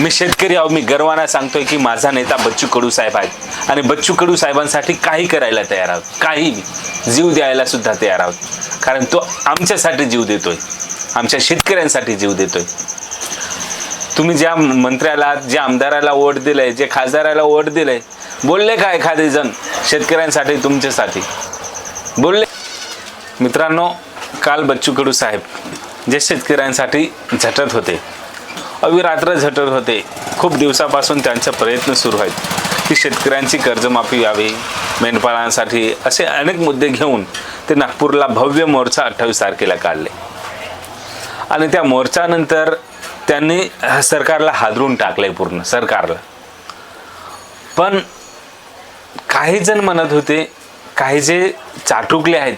मी शेतकरी आहो मी गर्वाना सांगतोय की माझा नेता बच्चू कडू साहेब आहेत. आणि बच्चू कडू साहेबांसाठी काही करायला तयार आहोत. काही जीव द्यायला सुद्धा तयार आहोत. कारण तो आमच्यासाठी जीव देतोय. आमच्या शेतकऱ्यांसाठी जीव देतोय. तुम्ही ज्या मंत्र्याला ज्या आमदाराला वोट दिलंय जे खासदाराला वोट दिलंय बोलले का एखादे जण शेतकऱ्यांसाठी तुमच्यासाठी? बोलले. मित्रांनो काल बच्चू कडू साहेब जे शेतकऱ्यांसाठी झटत होते अविरात्र झटत होते. खूप दिवसापासून त्यांचा प्रयत्न सुरू आहेत. की शेतकऱ्यांची कर्जमाफी यावी मेंढपाळांसाठी असे अनेक मुद्दे घेऊन ते नागपूरला भव्य मोर्चा अठ्ठावीस तारखेला काढले. आणि त्या मोर्चानंतर त्यांनी सरकारला हादरून टाकले पूर्ण सरकारला. पण काही जण म्हणत होते काही जे चाटुकले आहेत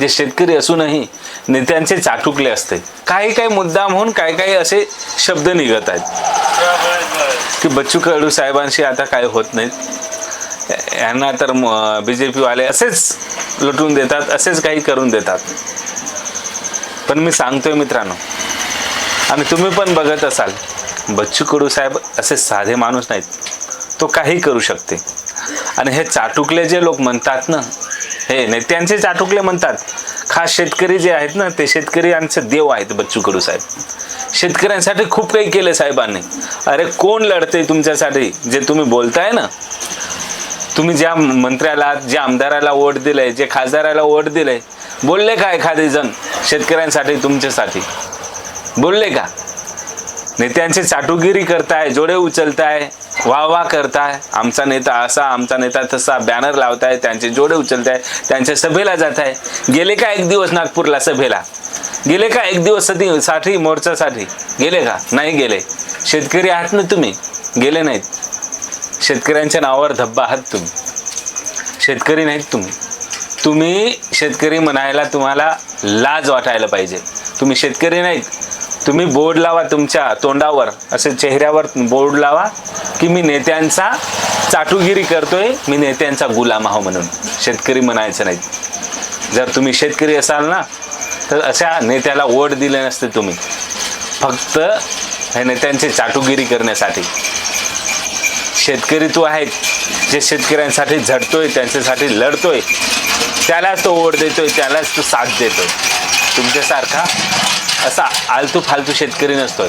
जे शेतकरी असूनही नेत्यांचे चाटुकले असते. काही काही मुद्दा म्हणून काही काही असे शब्द निघत आहेत. की बच्चू कडू साहेबांशी आता काय होत नाहीत. यांना तर बी जे पीवाले असेच लुटून देतात असेच काही करून देतात. पण मी सांगतोय मित्रांनो आणि तुम्ही पण बघत असाल बच्चू कडू साहेब असे साधे माणूस नाहीत. तो काही करू शकते. आणि हे चाटुकले जे लोक म्हणतात ना हे नाही त्यांचेच चाटुकले म्हणतात खास शेतकरी जे आहेत ना ते शेतकरी यांचे देव आहेत बच्चू कडू साहेब. शेतकऱ्यांसाठी खूप काही केलं साहेबांनी. अरे कोण लढते तुमच्यासाठी? जे तुम्ही बोलताय ना तुम्ही ज्या मंत्र्याला ज्या आमदाराला वोट दिलंय जे खासदाराला वोट दिलंय बोलले का एखादे जण शेतकऱ्यांसाठी तुमच्यासाठी? बोलले का? नेत्यांची चाटुगिरी करताय जोडे उचलताय वा वा करताय. आमचा नेता असा आमचा नेता तसा बॅनर लावताय त्यांचे जोडे उचलताय त्यांच्या सभेला जात आहे गेले का एक दिवस नागपूरला सभेला? गेले का एक दिवस सती साठी मोर्चासाठी? गेले का? नाही गेले. शेतकरी आहात ना तुम्ही? गेले नाहीत. शेतकऱ्यांच्या नावावर धब्बा आहात तुम्ही. शेतकरी नाहीत तुम्ही. तुम्ही शेतकरी म्हणायला तुम्हाला लाज वाटायला पाहिजे. तुम्ही शेतकरी नाहीत. तुम्ही बोर्ड लावा तुमच्या तोंडावर असे चेहऱ्यावर बोर्ड लावा की मी नेत्यांचा चाटुगिरी करतोय मी नेत्यांचा गुलाम आहो म्हणून. शेतकरी म्हणायचं नाही. जर तुम्ही शेतकरी असाल ना तर अशा नेत्याला वोट दिले नसते तुम्ही. फक्त हे नेत्यांची चाटुगिरी करण्यासाठी. शेतकरी तो आहेत जे शेतकऱ्यांसाठी झडतोय त्यांच्यासाठी लढतोय. त्यालाच तो ओढ देतोय त्यालाच तो साथ देतोय. तुमच्यासारखा असा आलतू फालतू शेतकरी नसतोय.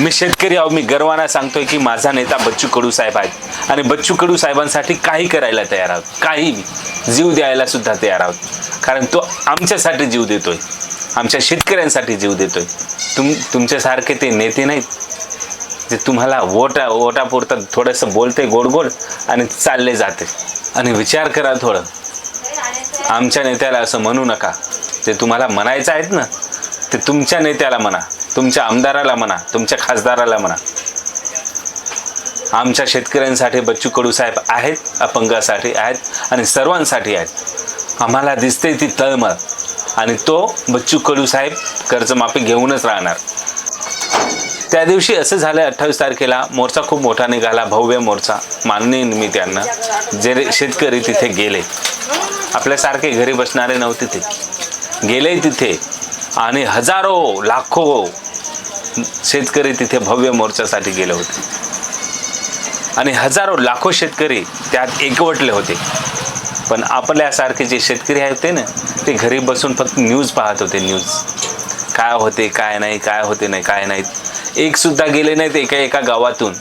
मी शेतकरी आहो मी गर्वाना सांगतोय की माझा नेता बच्चू कडू साहेब आहेत. आणि बच्चू कडू साहेबांसाठी काही करायला तयार आहोत. काही जीव द्यायला सुद्धा तयार आहोत. कारण तो आमच्यासाठी जीव देतोय. आमच्या शेतकऱ्यांसाठी जीव देतोय. तुम तुमच्यासारखे ते नेते नाहीत. जे तुम्हाला वोटा वोटापुरतं थोडंसं बोलते गोड गोड आणि चालले जाते. आणि विचार करा थोडं. आमच्या नेत्याला असं म्हणू नका. जे तुम्हाला म्हणायचं आहेत ना ते तुमच्या नेत्याला म्हणा तुमच्या आमदाराला म्हणा तुमच्या खासदाराला म्हणा. आमच्या शेतकऱ्यांसाठी बच्चू कडू साहेब आहेत अपंगासाठी आहेत आणि सर्वांसाठी आहेत. आम्हाला दिसते ती तळमळ आणि तो बच्चू कडू साहेब कर्जमाफी घेऊनच राहणार. त्या दिवशी असं झालं अठ्ठावीस तारखेला मोर्चा खूप मोठा निघाला भव्य मोर्चा माननीय निमित्तानं जे शेतकरी तिथे गेले. आपल्यासारखे घरी बसणारे नव्हते ते. गेले तिथे. आणि हजारो लाखो शेतकरी तिथे भव्य मोर्चासाठी गेले होते. आणि हजारो लाखो शेतकरी त्यात एकवटले होते. पण आपल्यासारखे जे शेतकरी होते ना ते घरी बसून फक्त न्यूज पाहत होते न्यूज. काय होते काय नाही काय होते नाही काय नाहीत एकसुद्धा गेले नाहीत एका एका गावातून.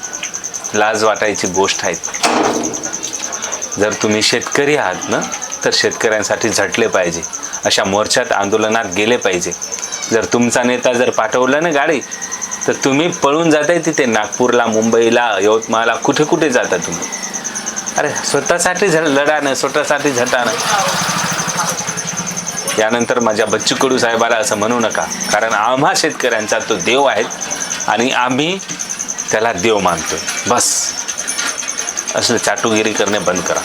लाज वाटायची गोष्ट आहेत. जर तुम्ही शेतकरी आहात ना तर शेतकऱ्यांसाठी झटले पाहिजे. अशा मोर्चात आंदोलनात गेले पाहिजे. जर तुमचा नेता जर पाठवलं ना गाडी तर तुम्ही पळून जाताय तिथे नागपूरला मुंबईला यवतमाळला कुठे कुठे जाता तुम्ही? अरे स्वतःसाठी झ लढानं स्वतःसाठी झटानं यानंतर माझ्या बच्चू कडू साहेबाला असं म्हणू नका. कारण आम्हा शेतकऱ्यांचा तो देव आहेत आणि आम्ही त्याला देव मानतोय. बस. असं चाटुगिरी करणे बंद करा.